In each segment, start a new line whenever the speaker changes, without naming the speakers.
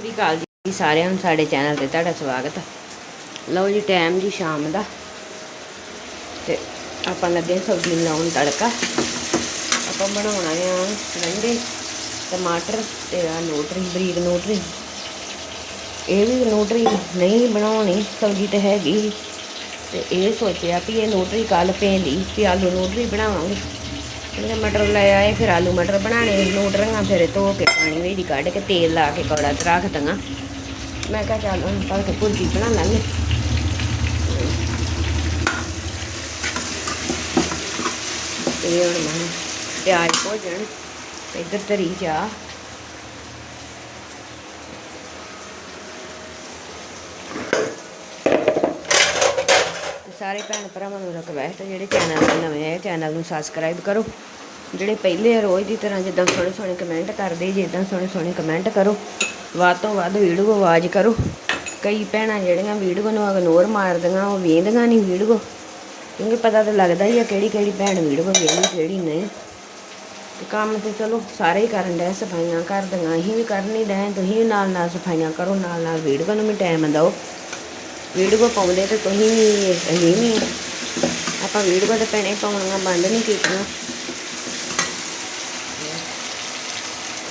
ਸ੍ਰੀ ਅਕਾਲ ਜੀ ਸਾਰਿਆਂ ਨੂੰ, ਸਾਡੇ ਚੈਨਲ ਤੇ ਤੁਹਾਡਾ ਸਵਾਗਤ ਲਓ ਜੀ ਟਾਈਮ ਜੀ ਸ਼ਾਮ ਦਾ। ਤੇ ਆਪਾਂ ਲੱਗੇ ਸਬਜ਼ੀ ਲਾਉਣ ਤੜਕਾ। ਆਪਾਂ ਬਣਾਉਣਾ ਆ ਗੰਢੇ ਟਮਾਟਰ ਤੇ ਆ ਨੂਟਰੀ ਬਰੀਕ ਨੂਟਰੀ ਇਹ ਵੀ ਨੂਟਰੀ ਨਹੀਂ ਬਣਾਉਣੀ, ਸਬਜ਼ੀ ਤੇ ਹੈਗੀ। ਤੇ ਇਹ ਸੋਚਿਆ ਵੀ ਇਹ ਨੋਟਰੀ ਕੱਲ ਪੈਂਦੀ ਵੀ ਆਲੂ ਨੂਟਰੀ ਬਣਾਵਾਂਗੇ। ਇਹਨੇ ਮਟਰ ਲੈ ਆਏ, ਫਿਰ ਆਲੂ ਮਟਰ ਬਣਾਣੇ ਨੂਟਰੀਆਂ ਫਿਰ ਧੋ ਕੇ ਪਾਣੀ ਵਿੱਚ ਕੱਢ ਕੇ ਤੇਲ ਲਾ ਕੇ ਕੌੜਾ ਤੇ ਰੱਖ ਦਾਂਗਾ ਮੈਂ ਕਿਹਾ ਚੱਲ ਹੁਣ ਪਰ ਭੁਰਜੀ ਬਣਾ ਲਾਂਗੇ। ਇਹ ਹੁਣ ਮੈਂ ਪਿਆਜ਼ ਭੋਜਣ ਇੱਧਰ ਧਰੀ ਚਾਹ ਸਾਰੇ ਭੈਣ ਭਰਾਵਾਂ ਨੂੰ ਰਿਕਵੈਸਟ ਹੈ ਜਿਹੜੇ ਚੈਨਲ ਤੇ ਨਵੇਂ ਆਏ ਚੈਨਲ ਨੂੰ ਸਬਸਕ੍ਰਾਈਬ ਕਰੋ। ਜਿਹੜੇ ਪਹਿਲੇ ਆ, ਰੋਜ਼ ਦੀ ਤਰ੍ਹਾਂ ਜਿੱਦਾਂ ਸੋਹਣੇ ਸੋਹਣੇ ਕਮੈਂਟ ਕਰਦੇ ਜੇ ਜਿੱਦਾਂ ਸੋਹਣੇ ਸੋਹਣੇ ਕਮੈਂਟ ਕਰੋ। ਵੱਧ ਤੋਂ ਵੱਧ ਵੀਡੀਓ ਆਵਾਜ਼ ਕਰੋ। ਕਈ ਭੈਣਾਂ ਜਿਹੜੀਆਂ ਵੀਡੀਓ ਨੂੰ ਇਗਨੋਰ ਮਾਰਦੀਆਂ, ਉਹ ਵੇਖਦੀਆਂ ਨਹੀਂ ਵੀਡੀਓ। ਕਿਉਂਕਿ ਪਤਾ ਤਾਂ ਲੱਗਦਾ ਹੀ ਆ ਕਿਹੜੀ ਕਿਹੜੀ ਭੈਣ ਵੀਡੀਓ ਵੇਖਦੀ, ਕਿਹੜੀ ਨਹੀਂ ਤੇ ਕੰਮ ਤੇ ਚਲੋ, ਸਾਰੇ ਹੀ ਕਰਨ ਡਏ, ਸਫਾਈਆਂ ਕਰ ਦੀਆਂ ਅਸੀਂ ਵੀ ਕਰਨੀ ਨਹੀਂ ਤੁਸੀਂ ਵੀ ਨਾਲ ਨਾਲ ਸਫਾਈਆਂ ਕਰੋ ਨਾਲ ਨਾਲ ਵੀਡੀਓ ਨੂੰ ਵੀ ਟਾਈਮ ਦਿਓ। ਵੀਡੀਓ ਪਾਉਂਦੇ ਤੇ ਤੁਸੀਂ ਵੀ ਅਸੀਂ ਆਪਾਂ ਵੀਡੀਓ ਤੇ ਭੈਣੇ ਪਾਉਣੀਆਂ ਬੰਦ ਨਹੀਂ ਕੀਤੀਆਂ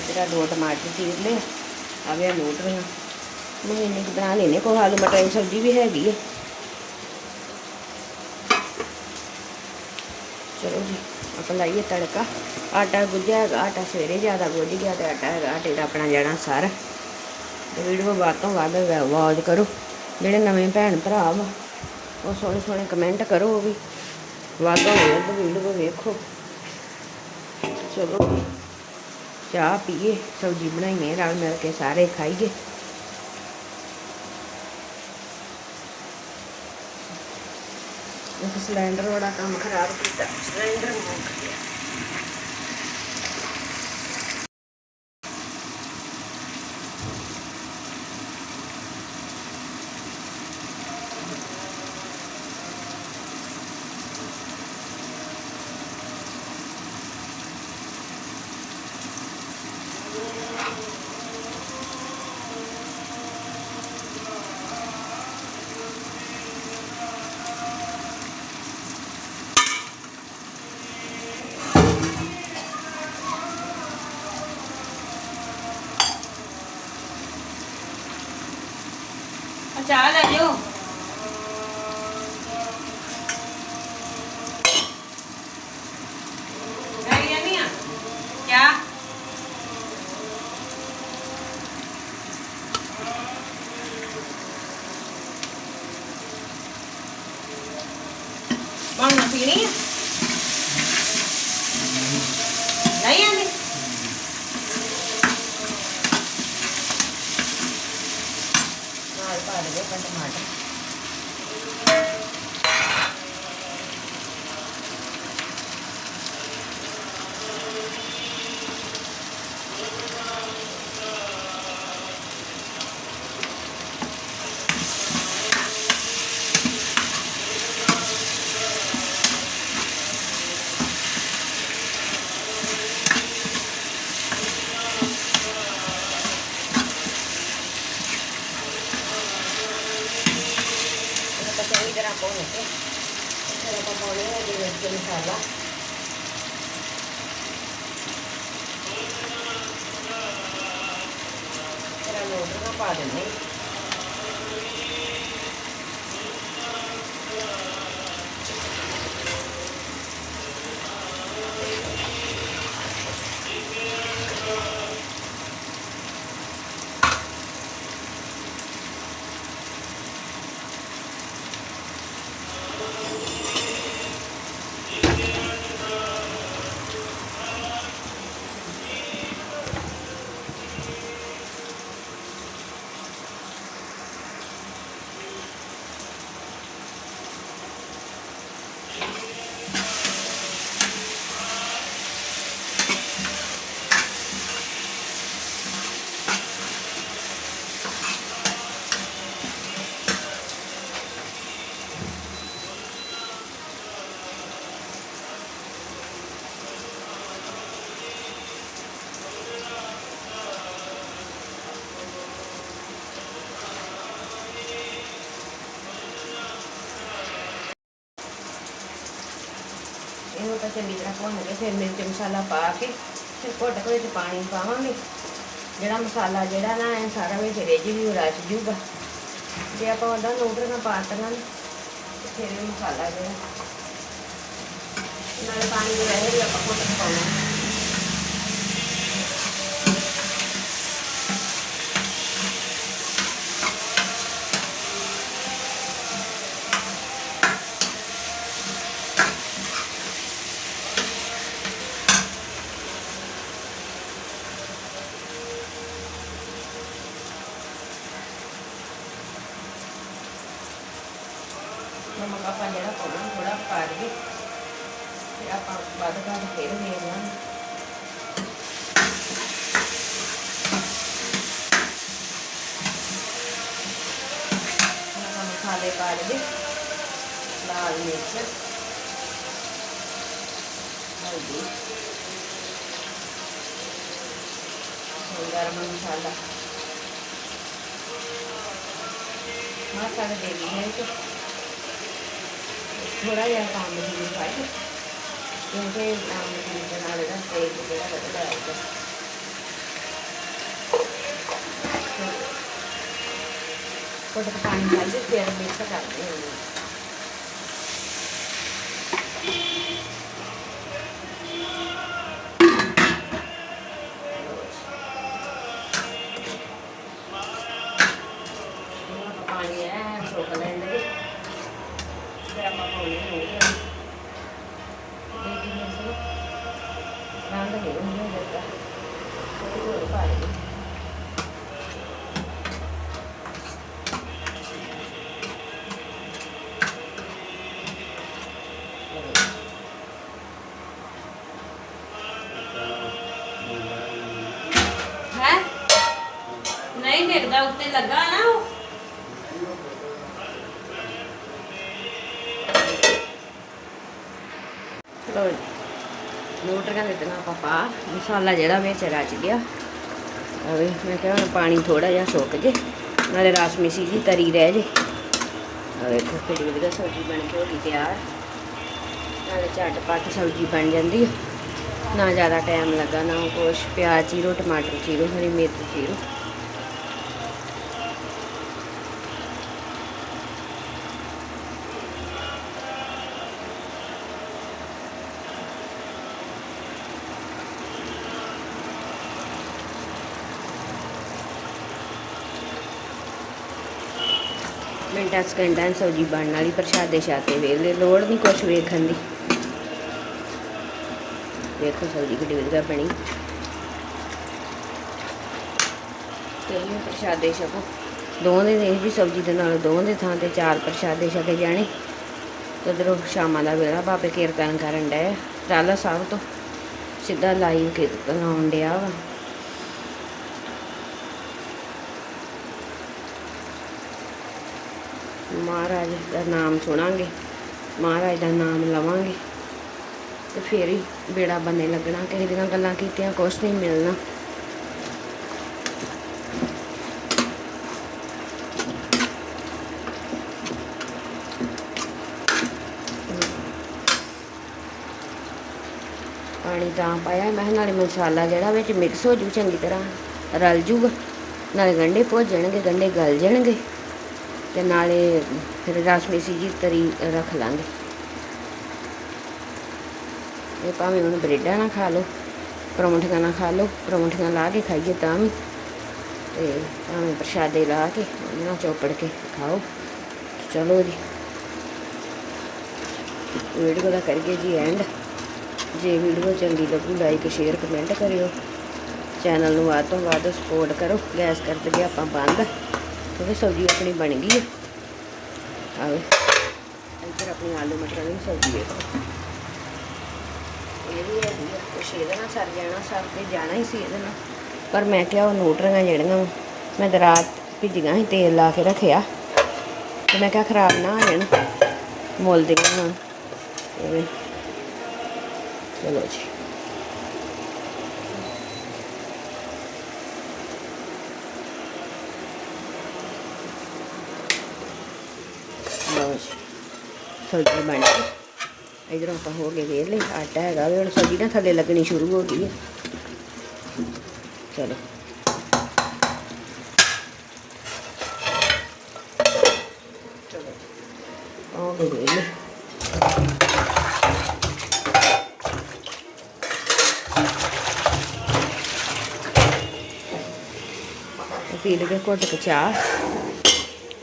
ਜਿਹੜਾ ਦੋ ਟਮਾਟਰ ਚੀਰ ਲਏ ਆਵੇ ਰਿਹਾ ਮੈਂ ਇਹਨੇ ਕੁ ਬਣਾ ਲੈਨੇ ਕੋ ਆਲੂ ਮਟਰ ਦੀ ਸਬਜ਼ੀ ਵੀ ਹੈਗੀ ਹੈ ਚਲੋ ਜੀ ਆਪਾਂ ਲਾਈਏ ਤੜਕਾ ਆਟਾ ਗੁੱਝਿਆ ਹੈਗਾ ਆਟਾ ਸਵੇਰੇ ਜ਼ਿਆਦਾ ਗੁੱਝ ਗਿਆ ਤੇ ਆਟਾ ਹੈਗਾ ਆਟੇ ਦਾ ਆਪਣਾ ਜਾਣਾ ਸਾਰਾ ਤੇ ਵੀਡੀਓ ਵੱਧ ਤੋਂ ਵੱਧ ਆਵਾਜ਼ ਕਰੋ ਜਿਹੜੇ ਨਵੇਂ ਭੈਣ ਭਰਾ ਵਾ, ਉਹ ਸੋਹਣੇ ਸੋਹਣੇ ਕਮੈਂਟ ਕਰੋ ਵੀ। ਵੱਧ ਤੋਂ ਵੱਧ ਵੀਡੀਓ ਵੇਖੋ। ਚਲੋ, ਚਾਹ ਪੀਏ, ਸਬਜ਼ੀ ਬਣਾਈਏ, ਰਲ ਮਿਲ ਕੇ ਸਾਰੇ ਖਾਈਏ। ਇੱਕ ਸਿਲੰਡਰ ਵਾਲਾ ਕੰਮ ਖਰਾਬ ਕੀਤਾ। ਸਿਲੰਡਰ ਮੁੱਕ ਗਿਆ। Chào là yêu. ਚੰਗੀ ਤਰ੍ਹਾਂ ਭੁੰਨ ਕੇ ਫਿਰ ਆਪਾਂ ਪਾਉਣੇ ਆ ਇਹਦੇ ਤਾਂ ਚੰਗੀ ਤਰ੍ਹਾਂ ਭੁੰਨ ਕੇ ਫਿਰ ਮਿਰਚ ਮਸਾਲਾ ਪਾ ਕੇ ਫਿਰ ਘੁੱਟ ਕੇ ਵਿੱਚ ਪਾਣੀ ਪਾਵਾਂਗੇ। ਜਿਹੜਾ ਮਸਾਲਾ ਜਿਹੜਾ ਨਾ, ਇਹ ਸਾਰਾ ਵਿੱਚ ਰਿੱਝ ਵੀ ਰਚ ਜੂਗਾ। ਜੇ ਆਪਾਂ ਉਹਦਾ ਨੂਡਲ ਨਾ ਪਾ ਤਣਾ ਫਿਰ ਮਸਾਲਾ ਜਿਹੜਾ, ਨਾਲ ਪਾਣੀ ਦੇ ਵੈਸੇ ਆਪਾਂ ਘੁੱਟ ਕੇ ਪਾਉਣਾ। ಆಯಿಲಿಟ್ಟು ಹೌದು ಗರಂ ಮಸಾಲ ಮಸಾಲೆ दे दिए तो थोड़ा या काम भी पाए क्योंकि काम भी बना लेना तेल वगैरह लगता है थोड़ा पानी डाल के तेल मिक्स कर देंगे ਲੋ ਨੂਟਰੀਆਂ ਦੇ ਦੇਣਾ ਆਪਾਂ ਪਾ। ਮਸਾਲਾ ਜਿਹੜਾ ਵਿੱਚ ਰਚ ਗਿਆ। ਅਵੇ ਮੈਂ ਕਿਹਾ ਹੁਣ ਪਾਣੀ ਥੋੜਾ ਜਿਹਾ ਸੁੱਕ ਜੇ, ਨਾਲੇ ਰਸ ਮਿਸੀ ਜੀ ਤਰੀ ਰਹਿ ਜੇ। ਆ ਵੇਖੋ ਕਿਹੜੀ ਵਧੀਆ ਸਬਜ਼ੀ ਬਣ ਕੇ ਹੋ ਗਈ ਤਿਆਰ। ਨਾਲੇ ਝਟਪਟ ਸਬਜ਼ੀ ਬਣ ਜਾਂਦੀ ਹੈ ਨਾ ਜ਼ਿਆਦਾ ਟਾਈਮ ਲੱਗਾ, ਨਾ ਕੁਛ। ਪਿਆਜ਼ ਚੀਰੋ, ਟਮਾਟਰ ਚੀਰੋ, ਹਰੀ ਮਿਰਚ ਚੀਰੋ। ਮਿੰਟਾਂ ਸਕਿੰਟਾਂ ਸਬਜ਼ੀ ਬਣਨ ਵਾਲੀ ਪ੍ਰਸ਼ਾਦੇ ਸ਼ਾਤੇ ਵੇਲੇ ਲੋੜ ਨਹੀਂ ਕੁਛ ਵੇਖਣ ਦੀ। ਵੇਖੋ ਸਬਜ਼ੀ ਕਿੱਡੀ ਵਧੀਆ ਬਣੀ। ਤੇ ਇਹ ਪ੍ਰਸ਼ਾਦੇ ਛਕੋ। ਦੋਵਾਂ ਦੇ ਇਹ ਵੀ ਸਬਜ਼ੀ ਦੇ ਨਾਲ, ਦੋਵਾਂ ਦੇ ਥਾਂ ਤੇ ਚਾਰ ਪ੍ਰਸ਼ਾਦੇ ਛਕੇ ਜਾਣੇ। ਤੇ ਉਧਰੋਂ ਸ਼ਾਮਾਂ ਦਾ ਵੇਲਾ ਬਾਬੇ ਕੀਰਤਨ ਕਰਨ ਡਏ ਰਾਲਾ ਸਾਹਿਬ ਤੋਂ ਸਿੱਧਾ ਲਾਈਵ ਕੀਰਤਨ ਆਉਣ ਡਿਆ ਵਾ। ਮਹਾਰਾਜ ਦਾ ਨਾਮ ਸੁਣਾਂਗੇ, ਮਹਾਰਾਜ ਦਾ ਨਾਮ ਲਵਾਂਗੇ ਤੇ ਫੇਰ ਹੀ ਬੇੜਾ ਬੰਨੇ ਲੱਗਣਾ, ਕਿਸੇ ਦੀਆਂ ਗੱਲਾਂ ਕੀਤੀਆਂ ਕੁਛ ਨਹੀਂ ਮਿਲਣਾ। ਪਾਣੀ ਤਾਂ ਪਾਇਆ, ਮੈਂ ਕਿਹਾ ਨਾਲੇ ਮਸਾਲਾ ਜਿਹੜਾ ਵਿੱਚ ਮਿਕਸ ਹੋ ਜੂ ਚੰਗੀ ਤਰ੍ਹਾਂ ਰਲ ਜੂਗਾ, ਨਾਲੇ ਗੰਢੇ ਭੁੱਜਣਗੇ ਗੰਢੇ ਗਲ ਜਾਣਗੇ। ਤੇ ਨਾਲੇ ਫਿਰ ਰਸਮੀਸੀ ਜੀ, ਤਰੀ ਰੱਖ ਲਾਂਗੇ। ਇਹ ਭਾਵੇਂ ਹੁਣ ਬਰੇਡਾਂ ਨਾਲ ਖਾ ਲਓ, ਪਰੌਂਠੀਆਂ ਨਾਲ ਖਾ ਲਓ, ਪਰੌਂਠੀਆਂ ਲਾ ਕੇ ਖਾਈਏ ਤਾਂ ਵੀ। ਤੇ ਭਾਵੇਂ ਪ੍ਰਸ਼ਾਦੇ ਲਾ ਕੇ, ਉਹਨਾਂ ਨਾਲ ਚੋਪੜ ਕੇ ਖਾਓ। ਚਲੋ ਜੀ। ਵੀਡੀਓ ਦਾ ਕਰੀਏ ਜੀ ਐਂਡ ਜੇ ਵੀਡੀਓ ਚੰਗੀ ਲੱਗੂ ਲਾਈਕ ਸ਼ੇਅਰ ਕਮੈਂਟ ਕਰਿਓ। ਚੈਨਲ ਨੂੰ ਵੱਧ ਤੋਂ ਵੱਧ ਸਪੋਰਟ ਕਰੋ। ਗੈਸ ਕਰ ਦਈਏ ਆਪਾਂ ਬੰਦ ਕਿਉਂਕਿ ਸਬਜ਼ੀ ਆਪਣੀ ਬਣ ਗਈ ਹੈ। ਆਵੇ ਇੱਧਰ ਆਪਣੀ ਆਲੂ ਮਟਰ ਦੀ ਸਬਜ਼ੀ ਵੇਖੋ ਇਹ ਵੀ ਹੈਗੀ ਕੁਛ ਇਹਦੇ ਨਾਲ ਸਰ ਜਾਣਾ, ਸਰ ਤੇ ਜਾਣਾ ਹੀ ਸੀ ਇਹਦੇ ਨਾਲ। ਪਰ ਮੈਂ ਕਿਹਾ ਉਹ ਨੂਟਰੀਆਂ ਜਿਹੜੀਆਂ ਮੈਂ ਦਰਾਤ ਭਿੱਜੀਆਂ ਸੀ, ਤੇਲ ਲਾ ਕੇ ਰੱਖਿਆ। ਤੇ ਮੈਂ ਕਿਹਾ ਖਰਾਬ ਨਾ ਹੋ ਜਾਣ, ਮੁੱਲ ਦੀਆਂ ਵਾਂ। ਚਲੋ ਜੀ ਲਓ ਜੀ ਸਬਜ਼ੀ ਬਣ ਗਈ ਇਧਰੋਂ ਆਪਾਂ ਹੋ ਗਏ ਵੇਲੇ ਆਟਾ ਹੈਗਾ ਵੀ ਹੁਣ ਸਬਜ਼ੀ ਨਾ ਥੱਲੇ ਲੱਗਣੀ ਸ਼ੁਰੂ ਹੋ ਗਈ ਹੈ ਚਲੋ ਚਲੋ ਹੋ ਗਏ ਵੇਲੇ ਪੀ ਲਗੇ ਘੁੱਟ ਕੇ ਚਾਹ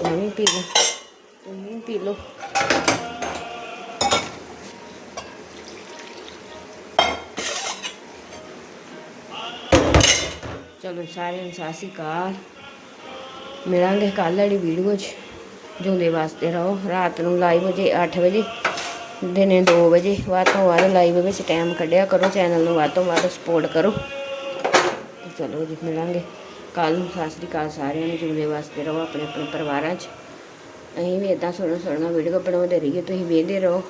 ਮੈਂ ਵੀ ਪੀ ਲਾਂ ਤੁਸੀਂ ਵੀ ਪੀ ਲਓ ਚਲੋ ਸਾਰਿਆਂ ਨੂੰ ਸਤਿ ਸ਼੍ਰੀ ਅਕਾਲ। ਮਿਲਾਂਗੇ ਕੱਲ੍ਹ ਵਾਲੀ ਵੀਡੀਓ 'ਚ। ਜੁੰਦੇ ਵਾਸਤੇ ਰਹੋ। ਰਾਤ ਨੂੰ ਲਾਈਵ ਹੋ ਜੇ 8 ਵਜੇ, ਦਿਨੇ 2 ਵਜੇ। ਵੱਧ ਤੋਂ ਵੱਧ ਲਾਈਵ ਵਿੱਚ ਟਾਈਮ ਕੱਢਿਆ ਕਰੋ। ਚੈਨਲ ਨੂੰ ਵੱਧ ਤੋਂ ਵੱਧ ਸਪੋਰਟ ਕਰੋ। ਚਲੋ ਜੀ, ਮਿਲਾਂਗੇ। ਕੱਲ ਨੂੰ ਸਤਿ ਸ਼੍ਰੀ ਅਕਾਲ ਸਾਰਿਆਂ ਨੂੰ। ਜੁੰਦੇ ਵਾਸਤੇ ਰਹੋ ਆਪਣੇ ਆਪਣੇ ਪਰਿਵਾਰਾਂ 'ਚ। ਅਸੀਂ ਵੀ ਇਦਾਂ ਸੋਹਣਾ ਸੋਹਣਾ ਵੀਡੀਓ ਬਣਾਉਂਦੇ ਰਹੀਏ। ਤੁਸੀਂ ਵੇਖਦੇ ਰਹੋ।